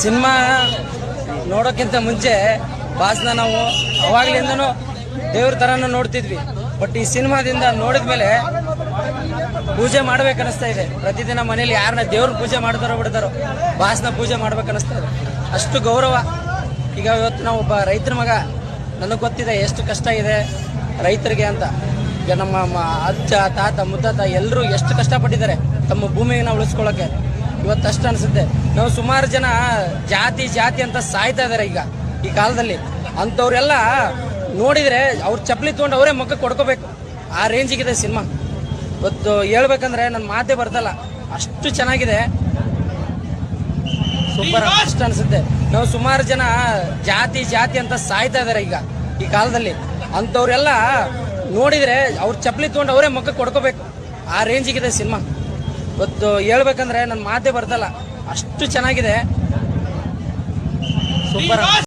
Cinema ನೋಡೋಕ್ಕಿಂತ ಮುಂಚೆ ಬಾಸ್ನ ನಾವು ಅವಾಗ್ಲಿಂದನೂ ದೇವ್ರ ಥರನೂ ನೋಡ್ತಿದ್ವಿ. ಬಟ್ ಈ ಸಿನಿಮಾದಿಂದ ನೋಡಿದ ಮೇಲೆ ಪೂಜೆ ಮಾಡ್ಬೇಕು ಅನಿಸ್ತಾ ಇದೆ. ಪ್ರತಿದಿನ ಮನೇಲಿ ಯಾರನ್ನ ದೇವ್ರ ಪೂಜೆ ಮಾಡ್ತಾರೋ ಬಿಡ್ತಾರೋ, ಬಾಸ್ನ ಪೂಜೆ ಮಾಡ್ಬೇಕು ಅನಿಸ್ತಾ ಇದೆ. ಅಷ್ಟು ಗೌರವ. ಈಗ ಇವತ್ತು ನಾವು ಒಬ್ಬ ರೈತರ ಮಗ, ನನಗೆ ಗೊತ್ತಿದೆ ಎಷ್ಟು ಕಷ್ಟ ಇದೆ ರೈತರಿಗೆ ಅಂತ. ಈಗ ನಮ್ಮ ಅಜ್ಜ, ತಾತ, ಮುತ್ತಾತ ಎಲ್ಲರೂ ಎಷ್ಟು ಕಷ್ಟಪಟ್ಟಿದ್ದಾರೆ ತಮ್ಮ ಭೂಮಿಯನ್ನು ಉಳಿಸ್ಕೊಳ್ಳೋಕೆ ಇವತ್ತು ಅಷ್ಟು ಅನಿಸುತ್ತೆ. ನಾವು ಸುಮಾರು ಜನ ಜಾತಿ ಜಾತಿ ಅಂತ ಸಾಯ್ತಾ ಇದ್ದಾರೆ ಈಗ, ಈ ಕಾಲದಲ್ಲಿ. ಅಂಥವ್ರೆಲ್ಲ ನೋಡಿದ್ರೆ ಅವ್ರ ಚಪ್ಪಲಿ ತೊಗೊಂಡು ಅವರೇ ಮಕ್ಕ ಕೊಡ್ಕೋಬೇಕು ಆ ರೇಂಜಿಗಿದೆ ಸಿನಿಮಾ. ಇವತ್ತು ಹೇಳ್ಬೇಕಂದ್ರೆ ನನ್ನ ಮಾತೇ ಬರ್ತಲ್ಲ. ಅಷ್ಟು ಚೆನ್ನಾಗಿದೆ. ಸೂಪರ್ ಅಷ್ಟು ಅನಿಸುತ್ತೆ. ನಾವು ಸುಮಾರು ಜನ ಜಾತಿ ಜಾತಿ ಅಂತ ಸಾಯ್ತಾ ಇದ್ದಾರೆ ಈಗ, ಈ ಕಾಲದಲ್ಲಿ. ಅಂಥವ್ರೆಲ್ಲ ನೋಡಿದ್ರೆ ಅವ್ರ ಚಪ್ಪಲಿ ತೊಗೊಂಡು ಅವರೇ ಮಕ್ಕ ಕೊಡ್ಕೋಬೇಕು ಆ ರೇಂಜಿಗಿದೆ ಸಿನಿಮಾ. ಇವತ್ತು ಹೇಳ್ಬೇಕಂದ್ರೆ ನನ್ನ ಮಾತೇ ಬರ್ತಲ್ಲ ಅಷ್ಟು ಚೆನ್ನಾಗಿದೆ. ಸೂಪರ್